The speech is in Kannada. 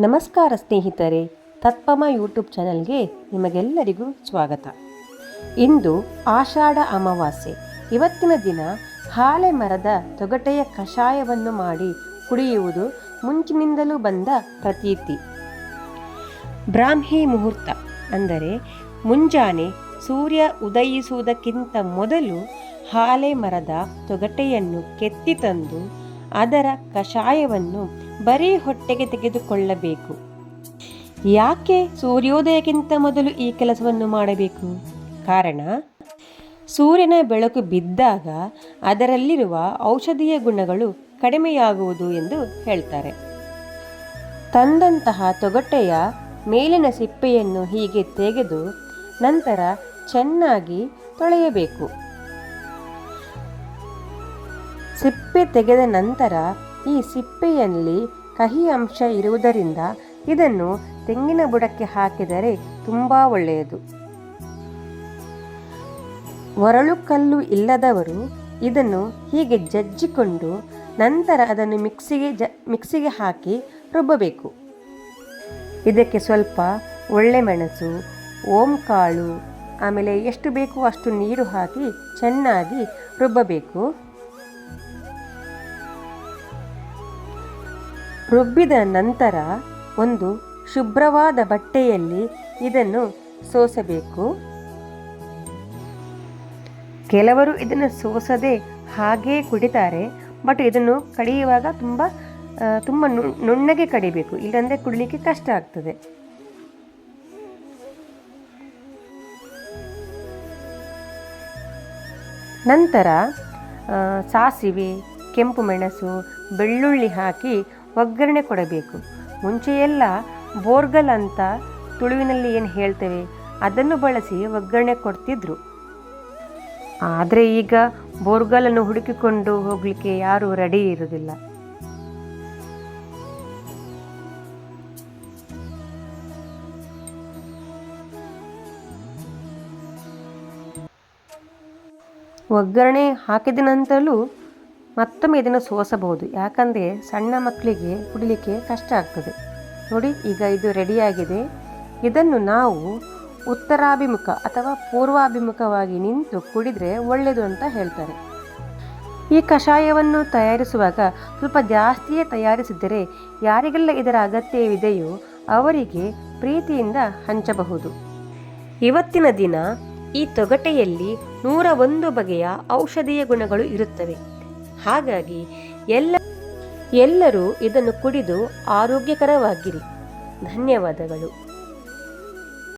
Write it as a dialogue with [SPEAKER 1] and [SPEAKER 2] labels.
[SPEAKER 1] ನಮಸ್ಕಾರ ಸ್ನೇಹಿತರೆ, ತತ್ಪಮ ಯೂಟ್ಯೂಬ್ ಚಾನಲ್ಗೆ ನಿಮಗೆಲ್ಲರಿಗೂ ಸ್ವಾಗತ. ಇಂದು ಆಷಾಢ ಅಮಾವಾಸ್ಯೆ. ಇವತ್ತಿನ ದಿನ ಹಾಲೆ ಮರದ ತೊಗಟೆಯ ಕಷಾಯವನ್ನು ಮಾಡಿ ಕುಡಿಯುವುದು ಮುಂಚಿನಿಂದಲೂ ಬಂದ ಪ್ರತೀತಿ. ಬ್ರಾಹ್ಮಿ ಮುಹೂರ್ತ ಅಂದರೆ ಮುಂಜಾನೆ ಸೂರ್ಯ ಉದಯಿಸುವುದಕ್ಕಿಂತ ಮೊದಲು ಹಾಲೆ ಮರದ ತೊಗಟೆಯನ್ನು ಕೆತ್ತಿ ತಂದು ಅದರ ಕಷಾಯವನ್ನು ಬರೀ ಹೊಟ್ಟೆಗೆ ತೆಗೆದುಕೊಳ್ಳಬೇಕು. ಯಾಕೆ ಸೂರ್ಯೋದಯಕ್ಕಿಂತ ಮೊದಲು ಈ ಕೆಲಸವನ್ನು ಮಾಡಬೇಕು? ಕಾರಣ, ಸೂರ್ಯನ ಬೆಳಕು ಬಿದ್ದಾಗ ಅದರಲ್ಲಿರುವ ಔಷಧೀಯ ಗುಣಗಳು ಕಡಿಮೆಯಾಗುವುದು ಎಂದು ಹೇಳ್ತಾರೆ. ತಂದಂತಹ ತೊಗಟೆಯ ಮೇಲಿನ ಸಿಪ್ಪೆಯನ್ನು ಹೀಗೆ ತೆಗೆದು ನಂತರ ಚೆನ್ನಾಗಿ ತೊಳೆಯಬೇಕು. ಸಿಪ್ಪೆ ತೆಗೆದ ನಂತರ ಈ ಸಿಪ್ಪೆಯಲ್ಲಿ ಕಹಿ ಅಂಶ ಇರುವುದರಿಂದ ಇದನ್ನು ತೆಂಗಿನ ಬುಡಕ್ಕೆ ಹಾಕಿದರೆ ತುಂಬ ಒಳ್ಳೆಯದು. ಒರಳು ಕಲ್ಲು ಇಲ್ಲದವರು ಇದನ್ನು ಹೀಗೆ ಜಜ್ಜಿಕೊಂಡು ನಂತರ ಅದನ್ನು ಮಿಕ್ಸಿಗೆ ಜ, ಮಿಕ್ಸಿಗೆ ಹಾಕಿ ರುಬ್ಬಬೇಕು. ಇದಕ್ಕೆ ಸ್ವಲ್ಪ ಒಳ್ಳೆ ಮೆಣಸು, ಓಂ ಕಾಳು, ಆಮೇಲೆ ಎಷ್ಟು ಬೇಕೋ ಅಷ್ಟು ನೀರು ಹಾಕಿ ಚೆನ್ನಾಗಿ ರುಬ್ಬಬೇಕು. ರುಬ್ಬಿದ ನಂತರ ಒಂದು ಶುಭ್ರವಾದ ಬಟ್ಟೆಯಲ್ಲಿ ಇದನ್ನು ಸೋಸಬೇಕು. ಕೆಲವರು ಇದನ್ನು ಸೋಸದೆ ಹಾಗೇ ಕುಡಿತಾರೆ, ಬಟ್ ಇದನ್ನು ಕಡಿಯುವಾಗ ತುಂಬ ತುಂಬ ನುಣ್ಣಗೆ ಕಡಿಬೇಕು. ಇಲ್ಲಾಂದರೆ ಕುಡಿಲಿಕ್ಕೆ ಕಷ್ಟ ಆಗ್ತದೆ. ನಂತರ ಸಾಸಿವೆ, ಕೆಂಪು ಮೆಣಸು, ಬೆಳ್ಳುಳ್ಳಿ ಹಾಕಿ ಒಗ್ಗರಣೆ ಕೊಡಬೇಕು. ಮುಂಚೆಯೆಲ್ಲ ಬೋರ್ಗಲ್ ಅಂತ ತುಳುವಿನಲ್ಲಿ ಏನು ಹೇಳ್ತೇವೆ? ಅದನ್ನು ಬಳಸಿ ಒಗ್ಗರಣೆ ಕೊಡ್ತಿದ್ರು. ಆದರೆ ಈಗ ಬೋರ್ಗಲನ್ನು ಹುಡುಕಿಕೊಂಡು ಹೋಗಲಿಕ್ಕೆ ಯಾರೂ ರೆಡಿ ಇರುವುದಿಲ್ಲ ಒಗ್ಗರಣೆ ಹಾಕಿದ ನಂತರಲೂ ಮತ್ತೊಮ್ಮೆ ಇದನ್ನು ಸೋಸಬಹುದು. ಯಾಕಂದರೆ ಸಣ್ಣ ಮಕ್ಕಳಿಗೆ ಕುಡಿಲಿಕ್ಕೆ ಕಷ್ಟ ಆಗ್ತದೆ. ನೋಡಿ, ಈಗ ಇದು ರೆಡಿಯಾಗಿದೆ. ಇದನ್ನು ನಾವು ಉತ್ತರಾಭಿಮುಖ ಅಥವಾ ಪೂರ್ವಾಭಿಮುಖವಾಗಿ ನಿಂತು ಕುಡಿದರೆ ಒಳ್ಳೆಯದು ಅಂತ ಹೇಳ್ತಾರೆ. ಈ ಕಷಾಯವನ್ನು ತಯಾರಿಸುವಾಗ ಸ್ವಲ್ಪ ಜಾಸ್ತಿಯೇ ತಯಾರಿಸಿದರೆ ಯಾರಿಗೆಲ್ಲ ಇದರ ಅಗತ್ಯವಿದೆಯೋ ಅವರಿಗೆ ಪ್ರೀತಿಯಿಂದ ಹಂಚಬಹುದು. ಇವತ್ತಿನ ದಿನ ಈ ತೊಗಟೆಯಲ್ಲಿ ನೂರ ಒಂದು ಬಗೆಯ ಔಷಧೀಯ ಗುಣಗಳು ಇರುತ್ತವೆ. ಹಾಗಾಗಿ ಎಲ್ಲ ಎಲ್ಲರೂ ಇದನ್ನು ಕುಡಿದು ಆರೋಗ್ಯಕರವಾಗಿರಿ. ಧನ್ಯವಾದಗಳು.